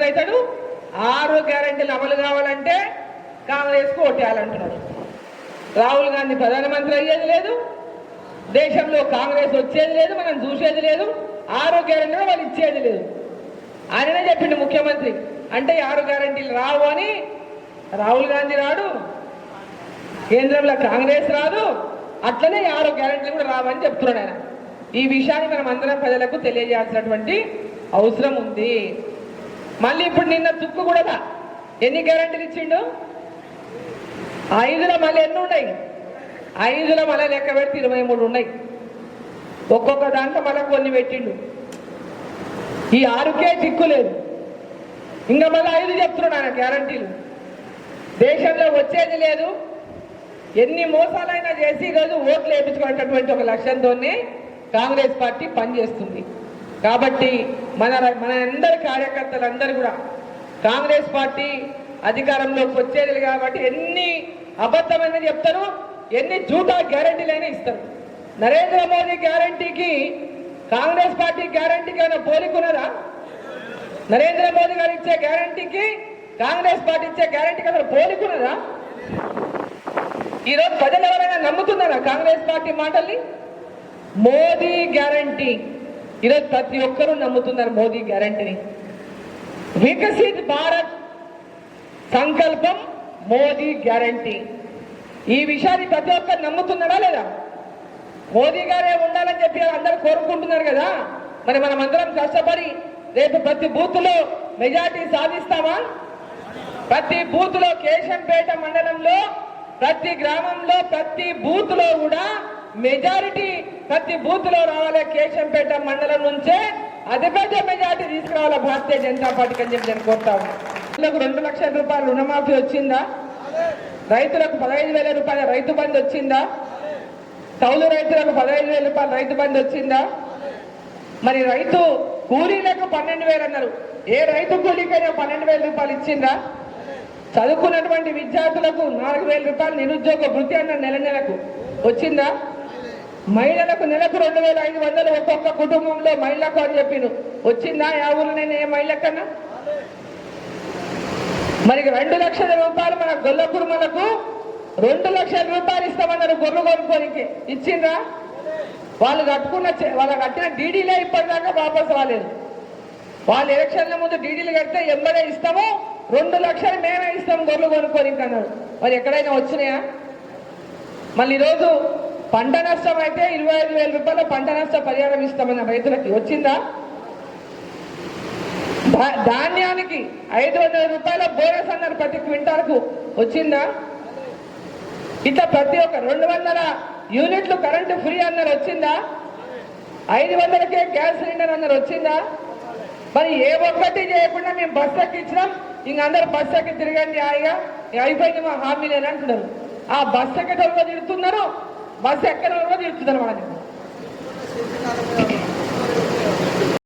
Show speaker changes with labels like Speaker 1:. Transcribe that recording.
Speaker 1: ముఖ్యమంత్రి అవుతాడు ఆరు గ్యారెంటీలు అమలు కావాలంటే కాంగ్రెస్కు ఓటేయాలంటున్నాడు. రాహుల్ గాంధీ ప్రధానమంత్రి అయ్యేది లేదు. దేశంలో కాంగ్రెస్ వచ్చేది లేదు మనం చూసేది లేదు. ఆరు గ్యారెంటీలు వాళ్ళు ఇచ్చేది లేదు. ఆయననే చెప్పిండు ముఖ్యమంత్రి. అంటే ఆరు గ్యారంటీలు రావు అని రాహుల్ గాంధీ రాడు. కేంద్రంలో కాంగ్రెస్ రాదు. అట్లనే ఈ ఆరు కూడా రావని చెప్తున్నాడు ఆయన. ఈ విషయాన్ని మనం అందరం ప్రజలకు తెలియజేయాల్సినటువంటి అవసరం ఉంది. మళ్ళీ ఇప్పుడు నిన్న తుక్కు కూడా ఎన్ని గ్యారెంటీలు ఇచ్చిండు? ఐదులో మళ్ళీ ఎన్ని ఉన్నాయి? ఐదులో మళ్ళీ లెక్క పెడితే ఇరవై మూడు ఉన్నాయి. ఒక్కొక్క దాంట్లో మళ్ళీ కొన్ని పెట్టిండు. ఈ ఆరుకే దిక్కు లేదు. ఇంకా మళ్ళీ ఐదు చెప్తున్నాడు ఆయన గ్యారంటీలు. దేశంలో వచ్చేది లేదు. ఎన్ని మోసాలైనా చేసి ఈరోజు ఓట్లు వేయించుకునేటటువంటి ఒక లక్ష్యంతోనే కాంగ్రెస్ పార్టీ పనిచేస్తుంది. కాబట్టి మన మన అందరి కార్యకర్తలందరూ కూడా కాంగ్రెస్ పార్టీ అధికారంలోకి వచ్చేది కాబట్టి ఎన్ని అబద్ధమైనది చెప్తారు ఎన్ని జూటా గ్యారంటీలైనా ఇస్తారు. నరేంద్ర మోదీ గ్యారంటీకి కాంగ్రెస్ పార్టీ గ్యారంటీకి ఏమైనా పోలికున్నదా నరేంద్ర మోదీ గారు ఇచ్చే గ్యారంటీకి కాంగ్రెస్ పార్టీ ఇచ్చే గ్యారంటీకి అసలు పోలికున్నదా ఈరోజు ప్రజలు ఎవరైనా నమ్ముతున్నారా కాంగ్రెస్ పార్టీ మాటల్ని? మోదీ గ్యారంటీ. ఈరోజు ప్రతి ఒక్కరూ నమ్ముతున్నారు మోదీ గ్యారంటీని. వికసిత్ భారత్ సంకల్పం మోదీ గ్యారంటీ. ఈ విషయాన్ని ప్రతి ఒక్కరు నమ్ముతున్నారా లేదా? మోదీ గారే ఉండాలని చెప్పి అందరూ కోరుకుంటున్నారు కదా? మరి మనం అందరం కష్టపడి రేపు ప్రతి బూత్లో మెజార్టీ సాధిస్తామా? ప్రతి బూత్లో కేశంపేట మండలంలో ప్రతి గ్రామంలో ప్రతి బూత్లో కూడా మెజారిటీ ప్రతి బూత్లో రావాలి కేశంపేట మండలం నుంచే అతిపెద్ద మెజారిటీ తీసుకురావాలి భారతీయ జనతా పార్టీకి అని చెప్పి నేను కోరుతా రైతులకు రెండు లక్షల రూపాయలు రుణమాఫీ వచ్చిందా? రైతులకు పదహైదు వేల రూపాయల రైతు బంధు వచ్చిందా? కౌలు రైతులకు పదహైదు వేల రూపాయల రైతు బంధు వచ్చిందా? మరి రైతు కూలీలకు పన్నెండు వేలు అన్నారు. ఏ రైతు కూలీకైనా పన్నెండు వేల రూపాయలు ఇచ్చిందా? చదువుకున్నటువంటి విద్యార్థులకు నాలుగు వేల రూపాయలు నిరుద్యోగ వృత్తి అన్న నెల నెలకు వచ్చిందా? మహిళలకు నెలకు రెండు వేల ఐదు వందలు ఒక్కొక్క కుటుంబంలో మహిళకు అని చెప్పిను. వచ్చిందా ఆవులు ఊరు నేను ఏ మహిళకన్నా మరి రెండు లక్షల రూపాయలు మన గొల్ల కుర్మలకు రెండు లక్షల రూపాయలు ఇస్తామన్నారు గొర్రెలు కొనుక్కోనికి. ఇచ్చిండ్రా? వాళ్ళు కట్టుకున్న చె- వాళ్ళు కట్టిన డీడీలే ఇప్పటిదాకా వాపస్ రాలేదు. వాళ్ళు ఎలక్షన్ల ముందు డీడీలు కడితే ఎంబడే ఇస్తాము రెండు లక్షలు మేమే ఇస్తాం గొర్రెలు కొనుక్కోనికి అన్నారు. మరి ఎక్కడైనా వచ్చినాయా? మళ్ళీ ఈరోజు పంట నష్టం అయితే ఇరవై ఐదు వేల రూపాయల పంట నష్ట పరిహారం ఇస్తామన్న రైతులకి వచ్చిందా? ధా- ధాన్యానికి ఐదు వందల రూపాయల బోనస్ అన్నారు ప్రతి క్వింటాల్కు. వచ్చిందా? ఇట్లా ప్రతి ఒక్క రెండు వందల యూనిట్లు కరెంటు ఫ్రీ అన్నారు వచ్చిందా? ఐదు వందలకే గ్యాస్ సిలిండర్ అన్నారు వచ్చిందా? మరి ఏ ఒక్కటి చేయకుండా మేము బస్ ఎక్కించినాం. ఇంక అందరు బస్ ఎక్కి తిరగండి హాయిగా అయిపోయింది మా హామీలేని అంటున్నారు. ఆ బస్ తిరుగుతున్నారు తిడుతున్నారు ఎక్కడ ఎక్కడం తిడుతున్నారు వాళ్ళని